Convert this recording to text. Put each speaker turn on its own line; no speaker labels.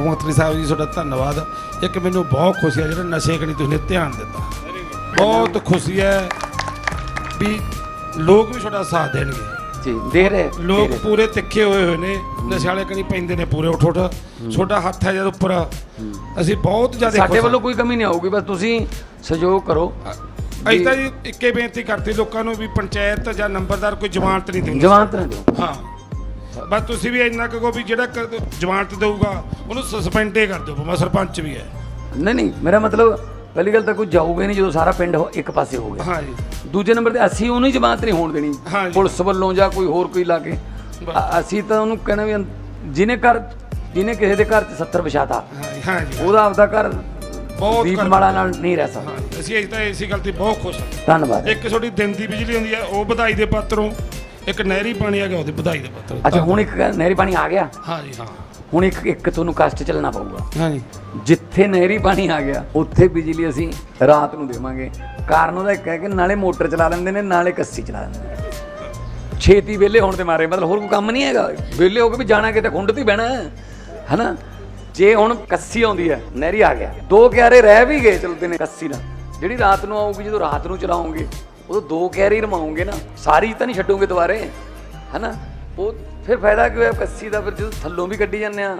ਮੁੱਖ ਮੰਤਰੀ ਸਾਹਿਬ ਜੀ ਤੁਹਾਡਾ ਧੰਨਵਾਦ। ਇੱਕ ਮੈਨੂੰ ਬਹੁਤ ਖੁਸ਼ੀ ਹੈ ਜਿਹੜਾ ਨਸ਼ੇ ਕਣੀ ਤੁਸੀਂ ਨੇ ਧਿਆਨ ਦਿੱਤਾ। ਬਹੁਤ ਖੁਸ਼ੀ ਹੈ ਵੀ ਲੋਕ ਵੀ ਤੁਹਾਡਾ ਸਾਥ ਦੇਣਗੇ।
ਜੀ ਦੇ ਰਹੇ
ਲੋਕ। ਪੂਰੇ ਤਿੱਖੇ ਹੋਏ ਹੋਏ ਨੇ ਨਸ਼ੇ ਵਾਲੇ ਕਣੀ ਪੈਂਦੇ ਨੇ ਪੂਰੇ ਉੱਠ ਉੱਠ ਤੁਹਾਡਾ ਹੱਥ ਹੈ ਜਦ ਉੱਪਰ। ਅਸੀਂ ਬਹੁਤ ਜ਼ਿਆਦਾ
ਸਾਡੇ ਵੱਲੋਂ ਕੋਈ ਕਮੀ ਨਹੀਂ ਆਊਗੀ ਬਸ ਤੁਸੀਂ ਸਹਿਯੋਗ ਕਰੋ।
ਅਸੀਂ ਤਾਂ ਇੱਕੇ ਬੇਨਤੀ ਕਰਤੀ ਲੋਕਾਂ ਨੂੰ ਵੀ ਪੰਚਾਇਤ ਜਾਂ ਨੰਬਰਦਾਰ ਕੋਈ ਜ਼ਮਾਨਤ ਨਹੀਂ ਦਿੰਦੀ
ਜਵਾਨਤ ਨਾ ਦਿਓ।
ਹਾਂ। ਬਸ ਤੁਸੀਂ ਵੀ ਇੰਨਾ ਕਹੋ ਵੀ ਜਿਹੜਾ ਕ- ਜ਼ਮਾਨਤ ਦੇਊਗਾ ਉਹਨੂੰ ਸਸਪੈਂਡ ਹੀ ਕਰ ਦਿਓ ਭਾਵੇਂ ਸਰਪੰਚ ਵੀ ਹੈ।
ਨਹੀਂ ਨਹੀਂ ਮੇਰਾ ਮਤਲਬ ਪਹਿਲੀ ਗੱਲ ਤਾਂ ਕੋਈ ਜਾਊਗਾ ਹੀ ਨਹੀਂ ਜਦੋਂ ਸਾਰਾ ਪਿੰਡ ਹੋ- ਇੱਕ ਪਾਸੇ ਹੋ ਗਿਆ।
ਹਾਂ ਜੀ
ਦੂਜੇ ਨੰਬਰ ਤੇ ਅਸੀਂ ਉਹਨੂੰ ਹੀ ਜਮਾਨਤ ਨਹੀਂ ਹੋਣ ਦੇਣੀ। ਪੁਲਿਸ ਵੱਲੋਂ ਜਾਂ ਕੋਈ ਹੋਰ ਕੋਈ ਲਾ ਕੇ। ਅ- ਅਸੀਂ ਤਾਂ ਉਹਨੂੰ ਕਹਿਣਾ ਵੀ ਅੰ- ਜਿਹਨੇ ਘਰ ਜਿਹਨੇ ਕਿਸੇ ਦੇ ਘਰ 'ਚ 70 ਵਿਛਾਤਾ
ਹਾਂ ਜੀ, ਹਾਂ ਜੀ
ਉਹਦਾ ਆਪਦਾ ਘਰ
ਬਹੁਤ
ਦੀਪ
ਘਰ-
ਮਾਲਾ ਨਾਲ ਨਹੀਂ ਰਹਿ ਸਕਦਾ।
ਅਸੀਂ ਇਸ ਤਾਂ ਇਸੇ ਗੱਲ ਤੇ ਬਹੁਤ ਖੁਸ਼ ਹਾਂ।
ਧੰਨਵਾਦ।
ਇੱਕ ਤੁਹਾਡੀ ਦਿਨ ਦੀ ਬਿਜਲੀ ਹੁੰਦੀ ਹੈ ਉਹ ਵਧਾਈ ਦੇ ਪਾਤਰੋਂ ਇੱਕ ਨਹਿਰੀ ਪਾਣੀ ਆ ਗਿਆ ਉਹਦੇ ਵਧਾਈ ਦੇ ਪਾਤਰੋਂ
ਅੱਛਾ ਹੁਣ ਇੱਕ ਨਹਿਰੀ ਪਾਣੀ ਆ ਗਿਆ?
ਹਾਂ ਜੀ ਹਾਂ।
ਹੁਣ ਇੱਕ ਇੱਕ ਤੁਹਾਨੂੰ ਕਸ਼ਟ ਚੱਲਣਾ ਪਊਗਾ।
ਹਾਂ ਜੀ
ਜਿੱਥੇ ਨਹਿਰੀ ਪਾਣੀ ਆ ਗਿਆ ਉੱਥੇ ਬਿਜਲੀ ਅਸੀਂ ਰਾਤ ਨੂੰ ਦੇਵਾਂਗੇ। ਕਾਰਨ ਉਹਦਾ ਇੱਕ ਹੈ ਕਿ ਨਾਲੇ ਮੋਟਰ ਚਲਾ ਲੈਂਦੇ ਨੇ ਨਾਲੇ ਕੱਸੀ ਚਲਾ ਲੈਂਦੇ ਨੇ। ਛੇਤੀ ਵਿਹਲੇ ਹੋਣ ਦੇ ਮਾਰੇ ਮਤਲਬ ਹੋਰ ਕੋਈ ਕੰਮ ਨਹੀਂ ਹੈਗਾ। ਵਿਹਲੇ ਹੋ ਕੇ ਵੀ ਜਾਣਾ ਕਿਤੇ ਖੁੰਡ ਤੇ ਬਹਿਣਾ ਹਨਾ? ਜੇ ਹੁਣ ਕੱਸੀ ਆਉਂਦੀ ਹੈ ਨਹਿਰੀ ਆ ਗਿਆ। ਦੋ ਕਿਆਰੇ ਰਹਿ ਵੀ ਗਏ ਚਲਦੇ ਨੇ ਕੱਸੀ ਨਾਲ। ਜਿਹੜੀ ਰਾਤ ਨੂੰ ਆਊਗੀ ਜਦੋਂ ਰਾਤ ਨੂੰ ਚਲਾਉਂਗੇ ਉਦੋਂ ਦੋ ਕਿਆਰੇ ਹੀ ਰਮਾਉਂਗੇ ਨਾ ਸਾਰੀ ਤਾਂ ਨਹੀਂ ਛੱਡੋਗੇ ਦੁਬਾਰੇ ਹਨਾ ਉਹ ਫਿਰ ਫਾਇਦਾ ਕੀ ਹੋਇਆ ਕੱਸੀ ਦਾ ਫਿਰ ਜਦੋਂ ਥੱਲੋਂ ਵੀ ਕੱਢੀ ਜਾਂਦੇ ਆ